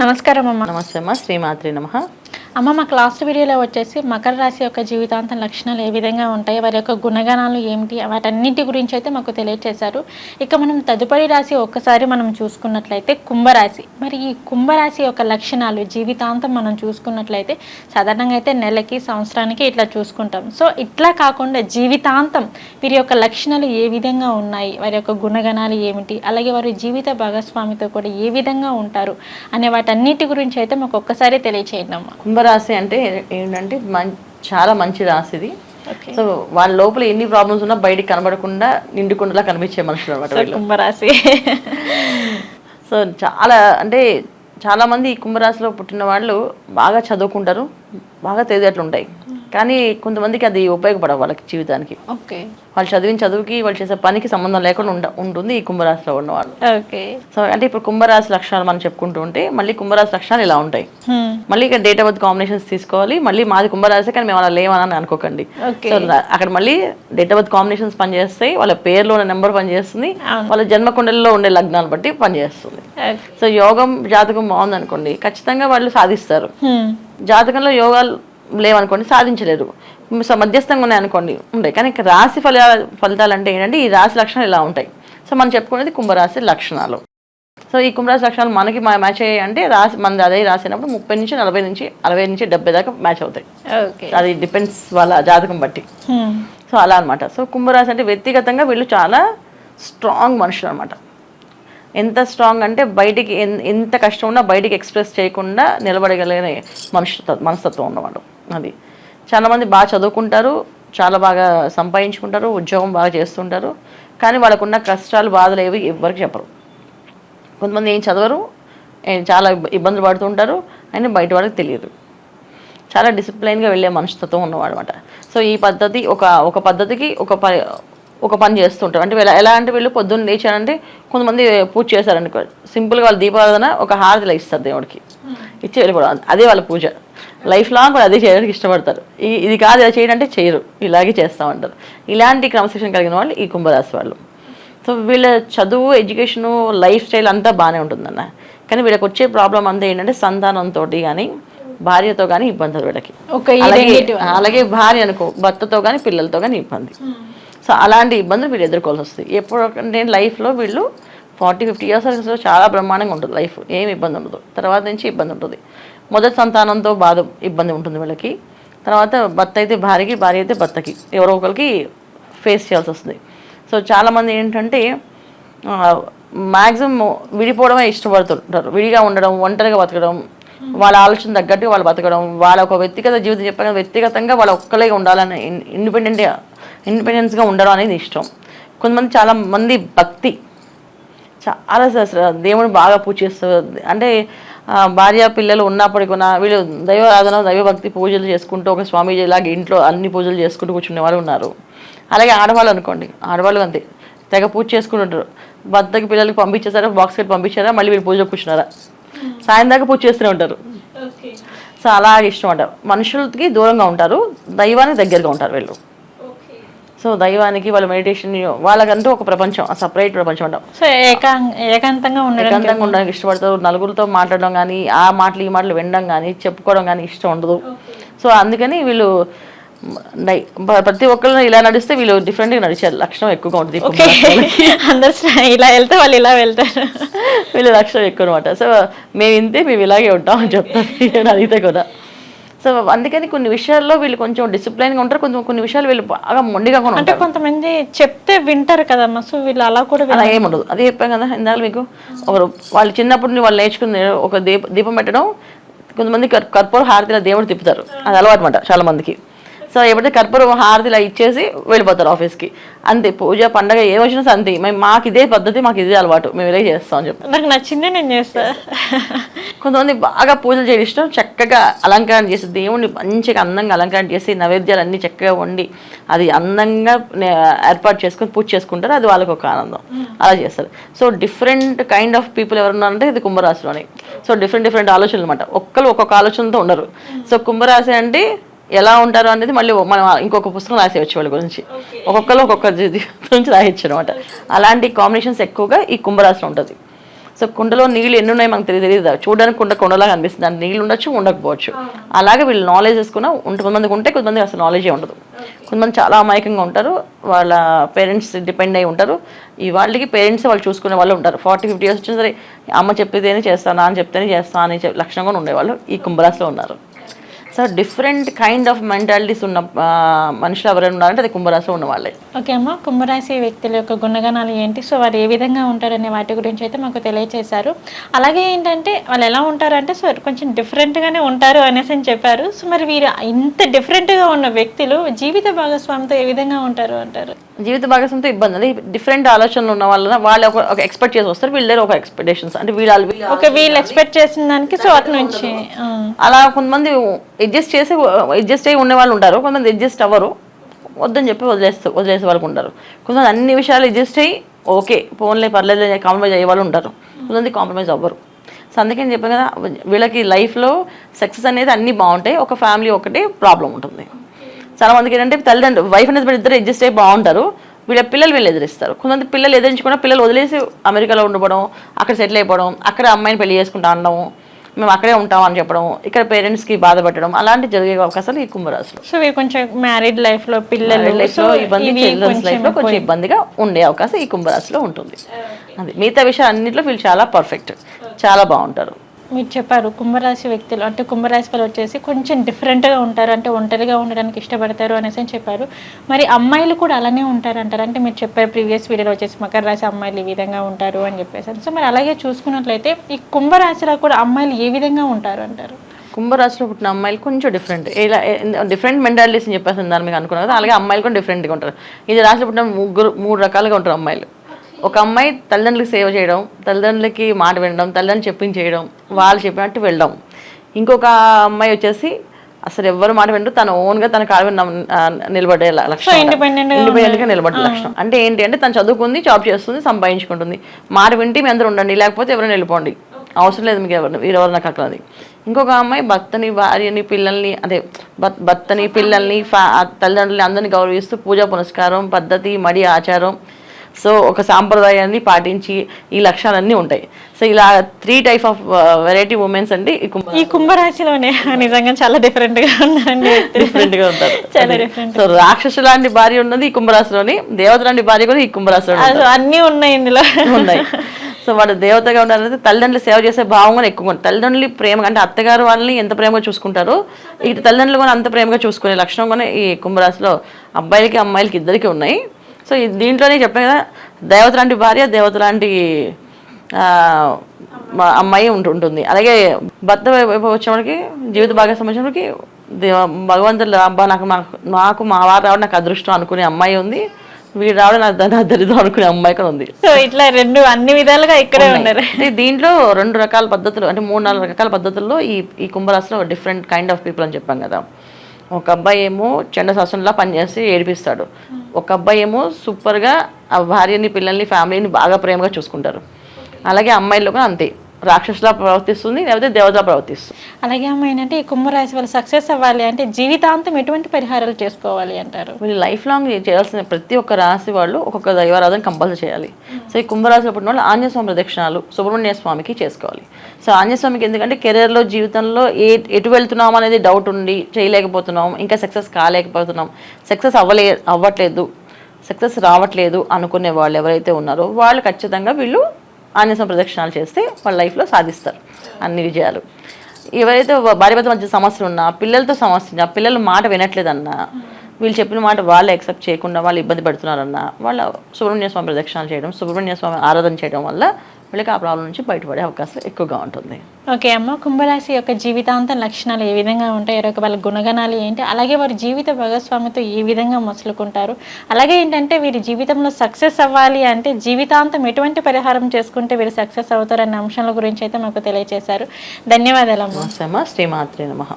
నమస్కారం అమ్మ. నమస్తే అమ్మ. శ్రీమాత్రి నమ. అమ్మ మాకు లాస్ట్ వీడియోలో వచ్చేసి మకర రాశి యొక్క జీవితాంతం లక్షణాలు ఏ విధంగా ఉంటాయి వారి యొక్క గుణగణాలు ఏమిటి వాటన్నిటి గురించి అయితే మాకు తెలియజేశారు ఇక మనం తదుపరి రాశి ఒక్కసారి మనం చూసుకున్నట్లయితే కుంభరాశి. మరి ఈ కుంభరాశి యొక్క లక్షణాలు జీవితాంతం మనం చూసుకున్నట్లయితే సాధారణంగా అయితే నెలకి సంవత్సరానికి ఇట్లా చూసుకుంటాం. సో ఇట్లా కాకుండా జీవితాంతం వీరి యొక్క లక్షణాలు ఏ విధంగా ఉన్నాయి వారి యొక్క గుణగణాలు ఏమిటి అలాగే వారి జీవిత భాగస్వామితో కూడా ఏ విధంగా ఉంటారు అనే వాటన్నిటి గురించి అయితే మాకు ఒక్కసారి తెలియచేయండి అమ్మ. కుంభరాశి అంటే ఏంటంటే మం- చాలా మంచి రాశి ఇది. సో వాళ్ళ లోపల ఎన్ని ప్రాబ్లమ్స్ ఉన్నా బయటికి కనబడకుండా నిండుకుండలా కనిపించే మనుషులు అనమాట కుంభరాశి. సో చాలా అంటే చాలా మంది ఈ కుంభరాశిలో పుట్టిన వాళ్ళు బాగా చదువుకుంటారు బాగా తెలియట్లు ఉంటాయి కానీ కొంతమందికి అది ఉపయోగపడవు వాళ్ళకి జీవితానికి. ఓకే. వాళ్ళు చదివిన చదువుకి వాళ్ళు చేసే పనికి సంబంధం లేకుండా ఉండ ఉంటుంది ఈ కుంభరాశిలో ఉన్నవాళ్ళు. ఓకే. సో అంటే ఇప్పుడు కుంభరాశి లక్షణాలు మనం చెప్పుకుంటూ ఉంటే మళ్ళీ కుంభరాశి లక్షణాలు ఇలా ఉంటాయి. మళ్ళీ ఇక్కడ డేట్ ఆఫ్ బర్త్ కాంబినేషన్స్ తీసుకోవాలి మళ్ళీ మాది కుంభరాశి కానీ మేము అలా లేవని అనుకోకండి. సో అక్కడ మళ్ళీ డేట్ ఆఫ్ బర్త్ కాంబినేషన్స్ పనిచేస్తాయి వాళ్ళ పేరులో ఉన్న నెంబర్ పనిచేస్తుంది. వాళ్ళ జన్మకుండలిలో ఉండే లగ్నాలు బట్టి పనిచేస్తుంది. సో యోగం జాతకం బాగుంది అనుకోండి ఖచ్చితంగా వాళ్ళు సాధిస్తారు. జాతకంలో యోగాలు లేవనుకోండి సాధించలేరు. సో మధ్యస్థంగా ఉన్నాయి అనుకోండి ఉంటాయి. కానీ రాశి ఫల ఫలితాలు అంటే ఏంటంటే ఈ రాశి లక్షణాలు ఇలా ఉంటాయి. సో మనం చెప్పుకునేది కుంభరాశి లక్షణాలు. సో ఈ కుంభరాశి లక్షణాలు మనకి మ్యాచ్ అయ్యాయి అంటే రాశి మనది అదే రాసినప్పుడు ముప్పై నుంచి నలభై నుంచి అరవై నుంచి డెబ్బై దాకా మ్యాచ్ అవుతాయి. అది డిపెండ్స్ వాళ్ళ జాతకం బట్టి. సో అలా అనమాట సో కుంభరాశి అంటే వ్యక్తిగతంగా వీళ్ళు చాలా స్ట్రాంగ్ మనుషులు అనమాట ఎంత స్ట్రాంగ్ అంటే బయటికి ఎంత కష్టం ఉన్నా బయటికి ఎక్స్ప్రెస్ చేయకుండా నిలబడగలిగే మనుషు మనస్తత్వం ఉన్నవాడు అది. చాలామంది బాగా చదువుకుంటారు చాలా బాగా సంపాదించుకుంటారు ఉద్యోగం బాగా చేస్తుంటారు కానీ వాళ్ళకున్న కష్టాలు బాధలు ఏవి ఎవరికి చెప్పరు. కొంతమంది ఏం చదవరు చాలా ఇబ్బందులు పడుతుంటారు అని బయట వాళ్ళకి తెలియదు. చాలా డిసిప్లైన్గా వెళ్ళే మనస్తత్వం ఉన్నవాడు అనమాట సో ఈ పద్ధతి ఒక ఒక పద్ధతికి ఒక ప ఒక పని చేస్తుంటారు. అంటే వీళ్ళ ఎలా అంటే వీళ్ళు పొద్దున్న లేచారంటే కొంతమంది పూజ చేశారనుకో సింపుల్గా వాళ్ళు దీపారాధన ఒక హారతిలో ఇస్తారు దేవుడికి. ఇచ్చి వెళ్ళిపోవడం అదే వాళ్ళ పూజ. లైఫ్ లాంగ్ వాళ్ళు అదే చేయడానికి ఇష్టపడతారు. ఈ ఇది కాదు ఇలా చేయడం అంటే చేయరు. ఇలాగే చేస్తూ ఉంటారు ఇలాంటి క్రమశిక్షణ కలిగిన వాళ్ళు ఈ కుంభరాశి వాళ్ళు. సో వీళ్ళ చదువు ఎడ్యుకేషను లైఫ్ స్టైల్ అంతా బాగానే ఉంటుందన్న. కానీ వీళ్ళకి వచ్చే ప్రాబ్లం అంతా ఏంటంటే సంతానంతో కానీ భార్యతో కానీ ఇబ్బందులు వీళ్ళకి. ఒక అలాగే భార్య అనుకో భర్తతో కానీ పిల్లలతో కానీ ఇబ్బంది. సో అలాంటి ఇబ్బందులు వీళ్ళు ఎదుర్కోవాల్సి వస్తుంది. ఎప్పుడు నేను లైఫ్లో వీళ్ళు ఫార్టీ ఫిఫ్టీ ఇయర్స్ అసలు చాలా బ్రహ్మాండంగా ఉంటుంది లైఫ్. ఏమి ఇబ్బంది ఉండదు. తర్వాత నుంచి ఇబ్బంది ఉంటుంది. మొదటి సంతానంతో బాధ ఇబ్బంది ఉంటుంది వీళ్ళకి. తర్వాత భర్త అయితే భార్యకి భార్య అయితే భర్తకి. ఎవరో ఒకరికి ఫేస్ చేయాల్సి వస్తుంది. సో చాలామంది ఏంటంటే మ్యాక్సిమం విడిపోవడమే ఇష్టపడుతుంటారు. విడిగా ఉండడం ఒంటరిగా బతకడం వాళ్ళ ఆలోచన తగ్గట్టు వాళ్ళు బతకడం వాళ్ళ ఒక వ్యక్తిగత జీవితం చెప్పాక వ్యక్తిగతంగా వాళ్ళు ఒక్కలే ఉండాలని ఇండిపెండెంట్ ఇండిపెండెన్స్గా ఉండడం అనేది ఇష్టం. కొంతమంది చాలా మంది భక్తి చాలా అసలు దేవుని బాగా పూజ చేస్తారు అంటే భార్య పిల్లలు ఉన్నప్పటికీ వీళ్ళు దైవారాధన దైవభక్తి పూజలు చేసుకుంటూ ఒక స్వామీజీ లాగా ఇంట్లో అన్ని పూజలు చేసుకుంటూ కూర్చునే వాళ్ళు ఉన్నారు. అలాగే ఆడవాళ్ళు అనుకోండి ఆడవాళ్ళు అంతే. తెగ పూజ చేసుకుంటుంటారు భర్తకి పిల్లలకి పంపించేసారా బాక్స్ కట్టి పంపించారా మళ్ళీ వీళ్ళు పూజలో కూర్చున్నారా? సాయం దాకా పూజ చేస్తూనే ఉంటారు. సో అలా ఇష్టం అంట మనుషులకి దూరంగా ఉంటారు దైవానికి దగ్గరగా ఉంటారు వీళ్ళు. సో దైవానికి వాళ్ళ మెడిటేషన్ వాళ్ళకంటూ ఒక ప్రపంచం సపరేట్ ప్రపంచం అంటాం. సో ఏకా ఏకాంతంగా ఏకాంతంగా ఉండడానికి ఇష్టపడతారు. నలుగురితో మాట్లాడడం కానీ ఆ మాటలు ఈ మాటలు వినడం కానీ చెప్పుకోవడం కానీ ఇష్టం ఉండదు. సో అందుకని వీళ్ళు ప్రతి ఒక్కళ్ళు ఇలా నడిస్తే వీళ్ళు డిఫరెంట్గా నడిచారు లక్షణం ఎక్కువగా ఉంటుంది అందరు ఇలా వెళ్తే వాళ్ళు ఇలా వెళ్తారు. వీళ్ళ లక్షణం ఎక్కువ అనమాట సో మేము ఇంతే మేము ఇలాగే ఉంటాం అని చెప్తారు. అడిగితే కూడా. సో అందుకని కొన్ని విషయాల్లో వీళ్ళు కొంచెం డిసిప్లైన్గా ఉంటారు. కొంచెం కొన్ని విషయాలు వీళ్ళు బాగా మొండిగా కూడా అంటే కొంతమంది చెప్తే వింటారు కదమ్మా సో వీళ్ళు అలా కూడా అలా ఏముండదు. అదే చెప్పాం కదా ఇందాక మీకు వాళ్ళు చిన్నప్పటి నుండి వాళ్ళు నేర్చుకుని ఒక దీప దీపం పెట్టడం కొంతమంది కర్- కర్పూర హారతిలో దేవుడు తిప్పుతారు. అది అలవాటు అనమాట చాలా మందికి సో ఎప్పుడైతే కర్పూరం హారతిలా ఇచ్చేసి వెళ్ళిపోతారు ఆఫీస్కి. అంతే పూజ పండగ ఏ వచ్చినా అంతే. మేము మాకు ఇదే పద్ధతి మాకు ఇదే అలవాటు. మేము ఇదే చేస్తాం అని చెప్పి. నాకు నచ్చిందే నేను చేస్తా. కొంతమంది బాగా పూజలు చేయడం ఇష్టం చక్కగా అలంకరణ చేసి దేవుణ్ణి మంచిగా అందంగా అలంకరణ చేసి నైవేద్యాలు అన్నీ చక్కగా వండి అది అందంగా ఏర్పాటు చేసుకొని పూజ చేసుకుంటారు. అది వాళ్ళకి ఒక ఆనందం. అలా చేస్తారు. So different kind of people ఎవరు ఉన్నారంటే ఇది కుంభరాశిలోనే. సో డిఫరెంట్ డిఫరెంట్ ఆలోచనలు అనమాట ఒక్కరు ఒక్కొక్క ఆలోచనతో ఉండరు. సో కుంభరాశి అంటే ఎలా ఉంటారు అనేది మళ్ళీ మనం ఇంకొక పుస్తకం రాసేయచ్చు వాళ్ళ గురించి. ఒక్కొక్కరు ఒక్కొక్క గురించి రాయొచ్చు అనమాట అలాంటి కాంబినేషన్స్ ఎక్కువగా ఈ కుంభరాశిలో ఉంటుంది. సో కుండలో నీళ్ళు ఎన్ని ఉన్నాయి మనకు తెలియదు తెలియదు చూడడానికి కుండ కుండలాగా అనిపిస్తుంది. దాని నీళ్ళు ఉండొచ్చు ఉండకపోవచ్చు. అలాగే వీళ్ళు నాలెడ్జ్ చేసుకున్న ఉంటే కొంతమందికి ఉంటే కొంతమందికి అసలు నాలెడ్జే ఉండదు. కొంతమంది చాలా అమాయకంగా ఉంటారు. వాళ్ళ పేరెంట్స్ డిపెండ్ అయి ఉంటారు. ఈ వాళ్ళకి పేరెంట్స్ వాళ్ళు చూసుకునే వాళ్ళు ఉంటారు. ఫార్టీ ఫిఫ్టీ ఇయర్స్ వచ్చిన సరే అమ్మ చెప్పేదేనే చేస్తానా? అని చెప్తేనే చేస్తాను? అని లక్షణంగా ఉండేవాళ్ళు ఈ కుంభరాశిలో ఉన్నారు. So different kind of mentalities ఉన్న మనుషులు ఎవరైనా ఉన్నారంటే అది కుంభరాశిలో ఉన్న వాళ్ళే. ఓకే అమ్మ. కుంభరాశి వ్యక్తుల యొక్క గుణగణాలు ఏంటి? సో వారు ఏ విధంగా ఉంటారనే వాటి గురించి అయితే మాకు తెలియజేశారు అలాగే ఏంటంటే వాళ్ళు ఎలా ఉంటారంటే సో కొంచెం డిఫరెంట్గానే ఉంటారు అనేసి అని చెప్పారు. సో మరి వీరు ఇంత డిఫరెంట్గా ఉన్న వ్యక్తులు జీవిత భాగస్వామితో ఏ విధంగా ఉంటారు అంటారు? జీవిత భాగస్వామితో ఇబ్బంది. అది డిఫరెంట్ ఆలోచనలు ఉన్న వాళ్ళ వాళ్ళు ఒక ఎక్స్పెక్ట్ చేసి వస్తారు. వీళ్ళ ఒక ఎక్స్పెక్టేషన్స్ అంటే వీళ్ళ వీళ్ళ ఎక్స్పెక్ట్ చేసిన దానికి సో అటు నుంచి. అలా కొంతమంది అడ్జస్ట్ చేసి అడ్జస్ట్ అయ్యి ఉండే వాళ్ళు ఉంటారు. కొంతమంది అడ్జస్ట్ అవ్వరు. వద్దని చెప్పి వదిలేస్తారు వదిలేసే వాళ్ళు ఉంటారు కొంతమంది అన్ని విషయాలు అడ్జస్ట్ అయ్యి ఓకే ఫోన్లే పర్లేదు కాంప్రమైజ్ అయ్యే వాళ్ళు ఉంటారు. కొంతమంది కాంప్రమైజ్ అవ్వరు. సో అందుకే నేను చెప్పాను కదా వీళ్ళకి లైఫ్లో సక్సెస్ అనేది అన్నీ బాగుంటాయి. ఒక ఫ్యామిలీ ఒకటే ప్రాబ్లం ఉంటుంది. చాలా మందికి ఏంటంటే తల్లిదండ్రులు వైఫ్ అనేది ఇద్దరు అడ్జస్ట్ అయ్యి బాగుంటారు. వీళ్ళ పిల్లలు వీళ్ళు ఎదిరిస్తారు. కొంతమంది పిల్లలు ఎదిరించకుండా పిల్లలు వదిలేసి అమెరికాలో ఉండిపోవడం అక్కడ సెటిల్ అయిపోవడం అక్కడ అమ్మాయిని పెళ్ళి చేసుకుంటా అనడం మేము అక్కడే ఉంటాం అని చెప్పడం ఇక్కడ పేరెంట్స్కి బాధ పెట్టడం అలాంటి జరిగే అవకాశాలు ఈ కుంభరాశిలో. సో ఇవి కొంచెం మ్యారీడ్ లైఫ్లో పిల్లలు లైఫ్ సో లో ఇబ్బంది ఇవి చిల్డ్రన్స్ లైఫ్లో కొంచెం ఇబ్బందిగా ఉండే అవకాశం ఈ కుంభరాశిలో ఉంటుంది. అది మిగతా విషయాలు అన్నింటిలో వీళ్ళు చాలా పర్ఫెక్ట్ చాలా బాగుంటారు. మీరు చెప్పారు కుంభరాశి వ్యక్తులు అంటే కుంభరాశి వాళ్ళు వచ్చేసి కొంచెం డిఫరెంట్గా ఉంటారు అంటే ఒంటరిగా ఉండడానికి ఇష్టపడతారు అనేసి అని చెప్పారు. మరి అమ్మాయిలు కూడా అలానే ఉంటారు అంటారు అంటే మీరు చెప్పారు ప్రీవియస్ వీడియోలో వచ్చేసి మకర రాశి అమ్మాయిలు ఈ విధంగా ఉంటారు అని చెప్పేసి సో మరి అలాగే చూసుకున్నట్లయితే ఈ కుంభరాశిలో కూడా అమ్మాయిలు ఏ విధంగా ఉంటారు అంటారు? కుంభరాశిలో పుట్టిన అమ్మాయిలు కొంచెం డిఫరెంట్ ఇలా డిఫరెంట్ మెంటాలిటీస్ అని చెప్పేసి దాని మీకు అనుకున్నారు కదా అలాగే అమ్మాయిలు కూడా డిఫరెంట్గా ఉంటారు. ఇది రాశిలో పుట్టిన ముగ్గురు మూడు రకాలుగా ఉంటారు అమ్మాయిలు. ఒక అమ్మాయి తల్లిదండ్రులకు సేవ చేయడం తల్లిదండ్రులకి మాట వినడం తల్లిదండ్రులు చెప్పించి చేయడం వాళ్ళు చెప్పినట్టు వెళ్ళడం. ఇంకొక అమ్మాయి వచ్చేసి అసలు ఎవరు మాట వినరు తన ఓన్గా తన ఆ, నిలబడే లక్షణం ఇండిపెండెంట్గా నిలబడే లక్షణం. అంటే ఏంటి అంటే తను చదువుకుంది జాబ్ చేస్తుంది సంపాదించుకుంటుంది. మాట వింటే మీ అందరూ ఉండండి లేకపోతే ఎవరైనా వెళ్ళిపోండి. అవసరం లేదు మీకు ఎవరు వీరెవరు నాకు అక్కడ ఇంకొక అమ్మాయి భర్తని భార్యని పిల్లల్ని అదే భర్త- భర్తని పిల్లల్ని తల్లిదండ్రులని అందరినీ గౌరవిస్తూ పూజా పునస్కారం పద్ధతి మడి ఆచారం సో ఒక సాంప్రదాయాన్ని పాటించి ఈ లక్షణాలన్నీ ఉంటాయి. సో ఇలా three type of variety womens అండి ఈ కుంభ ఈ కుంభరాశిలోనే నిజంగా చాలా డిఫరెంట్గా ఉన్నారండి. వ్యక్తులు. డిఫరెంట్గా ఉంటారు. డిఫరెంట్ సో రాక్షసు లాంటి భార్య ఉన్నది ఈ కుంభరాశిలోని దేవత లాంటి భార్య కూడా ఈ కుంభరాశిలో అన్నీ ఉన్నాయి ఇందులో. ఉన్నాయి. సో వాడు దేవతగా ఉండాలంటే తల్లిదండ్రులు సేవ చేసే భావం కూడా ఎక్కువ తల్లిదండ్రులు ప్రేమ అంటే అత్తగారు వాళ్ళని ఎంత ప్రేమగా చూసుకుంటారో? ఇటు తల్లిదండ్రులు కూడా అంత ప్రేమగా చూసుకునే లక్షణం కూడా ఈ కుంభరాశిలో అబ్బాయిలకి అమ్మాయిలకి ఇద్దరికి ఉన్నాయి. సో దీంట్లోనే చెప్పాను కదా దేవత లాంటి భార్య దేవత లాంటి అమ్మాయి ఉంటు ఉంటుంది. అలాగే భర్త వైపు వచ్చేవాడికి జీవిత భాగస్వామి వచ్చేవాడికి భగవంతుడు అబ్బా నాకు నాకు మా వారు రావడం నాకు అదృష్టం అనుకునే అమ్మాయి ఉంది. వీడు రావడం నాకు ద- దరిద్రం అనుకునే అమ్మాయి కూడా ఉంది. సో ఇట్లా రెండు అన్ని విధాలుగా ఇక్కడే ఉన్నారు. అంటే దీంట్లో రెండు రకాల పద్ధతులు అంటే మూడు నాలుగు రకాల పద్ధతుల్లో ఈ ఈ కుంభరాశిలో డిఫరెంట్ కైండ్ ఆఫ్ పీపుల్ అని చెప్పాం కదా. ఒక అబ్బాయి ఏమో చెండ శాసనంలా పనిచేసి ఏడిపిస్తాడు. ఒక అబ్బాయి ఏమో సూపర్గా ఆ భార్యని పిల్లల్ని ఫ్యామిలీని బాగా ప్రేమగా చూసుకుంటారు. అలాగే అమ్మాయిల్లో కూడా అంతే. రాక్షసులా ప్రవర్తిస్తుంది లేకపోతే దేవతలా ప్రవర్తిస్తుంది? అలాగే అమ్మ ఏంటంటే ఈ కుంభరాశి వాళ్ళు సక్సెస్ అవ్వాలి అంటే జీవితాంతం ఎటువంటి పరిహారాలు చేసుకోవాలి అంటారు? వీళ్ళు లైఫ్ లాంగ్ చేయాల్సిన ప్రతి ఒక్క రాశి వాళ్ళు ఒక్కొక్క దైవారాధన కంపల్సరీ చేయాలి. సో ఈ కుంభరాశిలో పుట్టిన వాళ్ళు ఆంజనేయ స్వామి ప్రదక్షిణాలు సుబ్రహ్మణ్య స్వామికి చేసుకోవాలి. సో ఆంజనేయ స్వామికి ఎందుకంటే కెరీర్లో జీవితంలో ఏ ఎటు వెళ్తున్నాం అనేది డౌట్ ఉండి చేయలేకపోతున్నాం ఇంకా సక్సెస్ కాలేకపోతున్నాం సక్సెస్ అవ్వలే అవ్వట్లేదు సక్సెస్ రావట్లేదు అనుకునే వాళ్ళు ఎవరైతే ఉన్నారో వాళ్ళు ఖచ్చితంగా వీళ్ళు ఆంజనేయ ప్రదక్షిణాలు చేస్తే వాళ్ళ లైఫ్లో సాధిస్తారు అన్ని విజయాలు. ఎవరైతే భార్య భర్త మధ్య సమస్యలు ఉన్నా పిల్లలతో సమస్య ఉన్నా పిల్లలు మాట వినట్లేదన్నా వీళ్ళు చెప్పిన మాట వాళ్ళు యాక్సెప్ట్ చేయకుండా వాళ్ళు ఇబ్బంది పెడుతున్నారన్నా వాళ్ళ సుబ్రహ్మణ్య స్వామి ప్రదక్షిణాలు చేయడం సుబ్రహ్మణ్య స్వామి ఆరాధన చేయడం వల్ల వీళ్ళకి ఆ ప్రాబ్లం నుంచి బయటపడే అవకాశం ఎక్కువగా ఉంటుంది. ఓకే అమ్మ కుంభరాశి యొక్క జీవితాంతం లక్షణాలు ఏ విధంగా ఉంటాయి? ఒక వాళ్ళ గుణగణాలు ఏంటి? అలాగే వారి జీవిత భాగస్వామితో ఏ విధంగా మసులుకుంటారు? అలాగే ఏంటంటే వీరి జీవితంలో సక్సెస్ అవ్వాలి అంటే జీవితాంతం ఎటువంటి పరిహారం చేసుకుంటే వీరు సక్సెస్ అవుతారన్న అంశాల గురించి అయితే మాకు తెలియజేశారు ధన్యవాదాలు అమ్మ. శ్రీమాత్రి నమః.